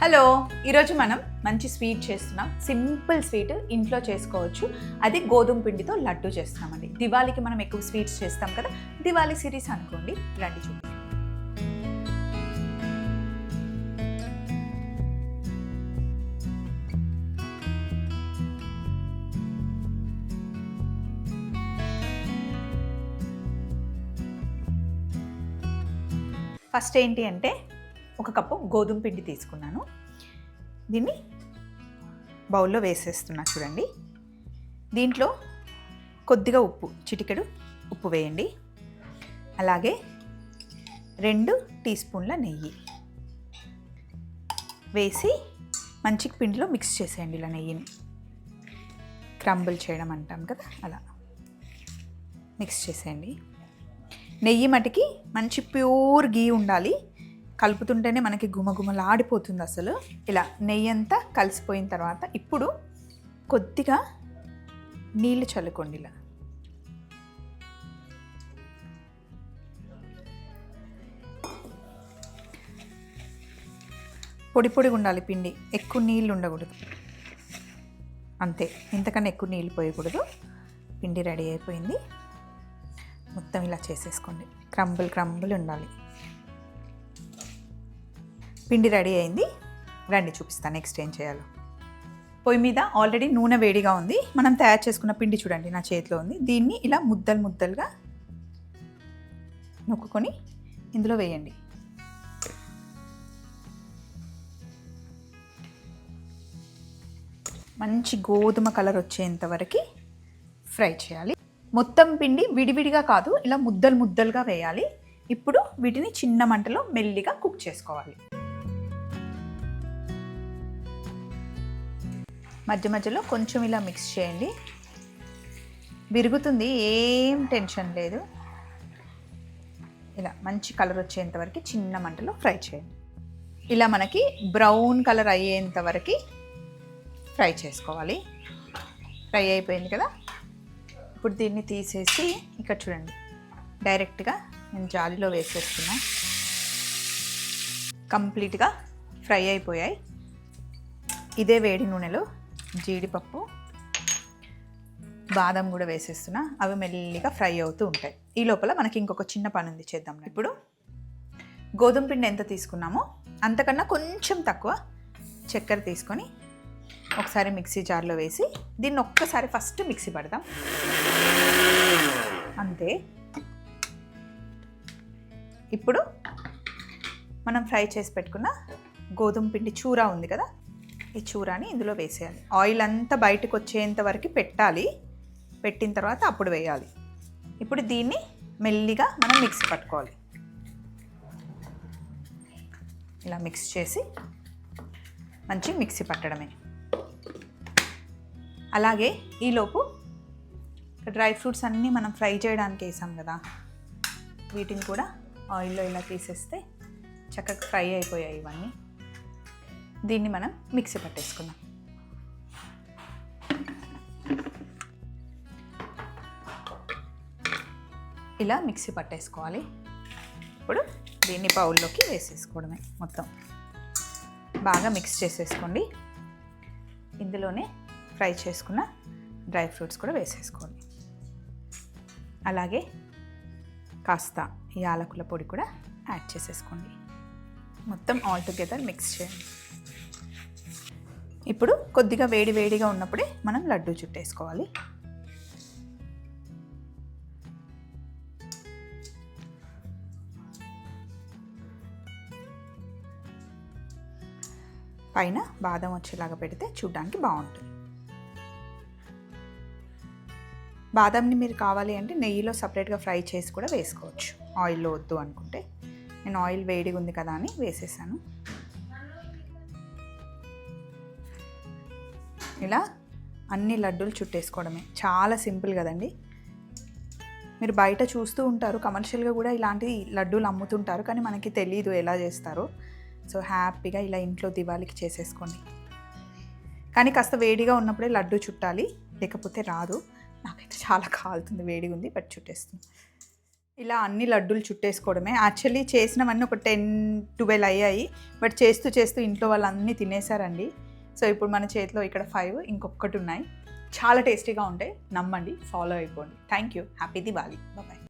Hello ఈరోజు మనం మంచి స్వీట్ చేస్తున్నాం. సింపుల్ స్వీట్ ఇంట్లో చేసుకోవచ్చు. అది గోధుమ పిండితో లడ్డు చేస్తున్నామండి. దివాళీకి మనం ఎక్కువ స్వీట్స్ చేస్తాం కదా దివాళీ సిరీస్ అనుకోండి. రండి చూడండి ఫస్ట్ ఏంటి అంటే ఒక కప్పు గోధుమ పిండి తీసుకున్నాను. దీన్ని బౌల్లో వేసేస్తున్నా చూడండి. దీంట్లో కొద్దిగా ఉప్పు చిటికెడు ఉప్పు వేయండి. అలాగే రెండు టీ స్పూన్ల నెయ్యి వేసి మంచి పిండిలో మిక్స్ చేసేయండి ఇలా నెయ్యిని. క్రంబుల్ చేయడం అంటాం కదా అలా మిక్స్ చేసేయండి. నెయ్యి మటుకి మంచి ప్యూర్ గీ ఉండాలి. కలుపుతుంటేనే మనకి గుమగుమలాడిపోతుంది అసలు. ఇలా నెయ్యి అంతా కలిసిపోయిన తర్వాత ఇప్పుడు కొద్దిగా నీళ్ళు చల్లుకోండి ఇలా. పొడి పొడిగా ఉండాలి పిండి. ఎక్కువ నీళ్ళు ఉండకూడదు. అంతే. ఇంతకన్నా ఎక్కువ నీళ్ళు పోయకూడదు. పిండి రెడీ అయిపోయింది. మొత్తం ఇలా చేసేసుకోండి. క్రంబుల్ క్రంబుల్ ఉండాలి. పిండి రెడీ అయింది. రండి చూపిస్తాను నెక్స్ట్ ఏం చేయాలో. పొయ్యి మీద ఆల్రెడీ నూనె వేడిగా ఉంది. మనం తయారు చేసుకున్న పిండి చూడండి నా చేతిలో ఉంది. దీన్ని ఇలా ముద్దలు ముద్దలుగా నొక్కుకొని ఇందులో వేయండి. మంచి గోధుమ కలర్ వచ్చేంత వరకు ఫ్రై చేయాలి. మొత్తం పిండి విడివిడిగా కాదు ఇలా ముద్దలు ముద్దలుగా వేయాలి. ఇప్పుడు వీటిని చిన్న మంటలో మెల్లిగా కుక్ చేసుకోవాలి. మధ్య మధ్యలో కొంచెం ఇలా మిక్స్ చేయండి. విరుగుతుంది ఏం టెన్షన్ లేదు. ఇలా మంచి కలర్ వచ్చేంత వరకు చిన్న మంటలో ఫ్రై చేయండి. ఇలా మనకి బ్రౌన్ కలర్ అయ్యేంత వరకు ఫ్రై చేసుకోవాలి. ఫ్రై అయిపోయింది కదా? ఇప్పుడు దీన్ని తీసేసి ఇక్కడ చూడండి. డైరెక్ట్గా నేను జాలిలో వేసేస్తున్నా. కంప్లీట్గా ఫ్రై అయిపోయాయి. ఇదే వేడి నూనెలో జీడిపప్పు బాదం కూడా వేసేస్తున్నా. అవి మెల్లిగా ఫ్రై అవుతూ ఉంటాయి. ఈ లోపల మనకి ఇంకొక చిన్న పని ఉంది చేద్దాం ఇప్పుడు గోధుమ పిండి ఎంత తీసుకున్నామో అంతకన్నా కొంచెం తక్కువ చక్కెర తీసుకొని ఒకసారి మిక్సీ జార్లో వేసి దీన్ని ఒక్కసారి ఫస్ట్ మిక్సీ పడదాం అంతే. ఇప్పుడు మనం ఫ్రై చేసి పెట్టుకున్న గోధుమ పిండి చూరా ఉంది కదా? ఈ చూరాని ఇందులో వేసేయాలి. ఆయిల్ అంతా బయటకు వచ్చేంత వరకు పెట్టాలి. పెట్టిన తర్వాత అప్పుడు వేయాలి. ఇప్పుడు దీన్ని మెల్లిగా మనం మిక్సీ పట్టుకోవాలి. ఇలా మిక్స్ చేసి మంచి మిక్సీ పట్టడమే. అలాగే ఈలోపు డ్రై ఫ్రూట్స్ అన్నీ మనం ఫ్రై చేయడానికి వేసాం కదా వీటిని కూడా ఆయిల్లో ఇలా తీసేస్తే చక్కగా ఫ్రై అయిపోయాయి ఇవన్నీ. దీన్ని మనం మిక్సీ పట్టేసుకుందాం. ఇలా మిక్సీ పట్టేసుకోవాలి. ఇప్పుడు దీన్ని బౌల్లోకి వేసేసుకోవడమే మొత్తం. బాగా మిక్స్ చేసేసుకోండి. ఇందులోనే ఫ్రై చేసుకున్న డ్రై ఫ్రూట్స్ కూడా వేసేసుకోండి. అలాగే కాస్త యాలకుల పొడి కూడా యాడ్ చేసేసుకోండి. మొత్తం ఆల్ టుగెదర్ మిక్స్ చేయండి. ఇప్పుడు కొద్దిగా వేడి వేడిగా ఉన్నప్పుడే మనం లడ్డు చుట్టేసుకోవాలి. పైన బాదం వచ్చేలాగా పెడితే చూడడానికి బాగుంటుంది. బాదంని మీరు కావాలి అంటే నెయ్యిలో సపరేట్గా ఫ్రై చేసి కూడా వేసుకోవచ్చు. ఆయిల్లో వద్దు అనుకుంటే. నేను ఆయిల్ వేడిగా ఉంది కదా అని వేసేసాను. ఇలా అన్ని లడ్డూలు చుట్టేసుకోవడమే. చాలా సింపుల్ కదండి. మీరు బయట చూస్తూ ఉంటారు కమర్షియల్గా కూడా ఇలాంటి లడ్డూలు అమ్ముతుంటారు కానీ మనకి తెలియదు ఎలా చేస్తారో. సో హ్యాపీగా ఇలా ఇంట్లో దివాళీకి చేసేసుకోండి. కానీ కాస్త వేడిగా ఉన్నప్పుడే లడ్డు చుట్టాలి లేకపోతే రాదు. నాకైతే చాలా కాలుతుంది వేడిగా ఉంది బట్ చుట్టేస్తుంది ఇలా అన్ని లడ్డూలు చుట్టేసుకోవడమే. యాక్చువల్లీ చేసినవన్నీ ఒక టెన్ ట్వెల్వ్ అయ్యాయి. బట్ చేస్తూ చేస్తూ ఇంట్లో వాళ్ళు అన్నీ తినేసారండి సో ఇప్పుడు మన చేతిలో ఇక్కడ ఫైవ్ ఇంకొకటి ఉన్నాయి. చాలా టేస్టీగా ఉంటాయి. నమ్మండి ఫాలో అయిపోండి. Thank you happy Diwali bye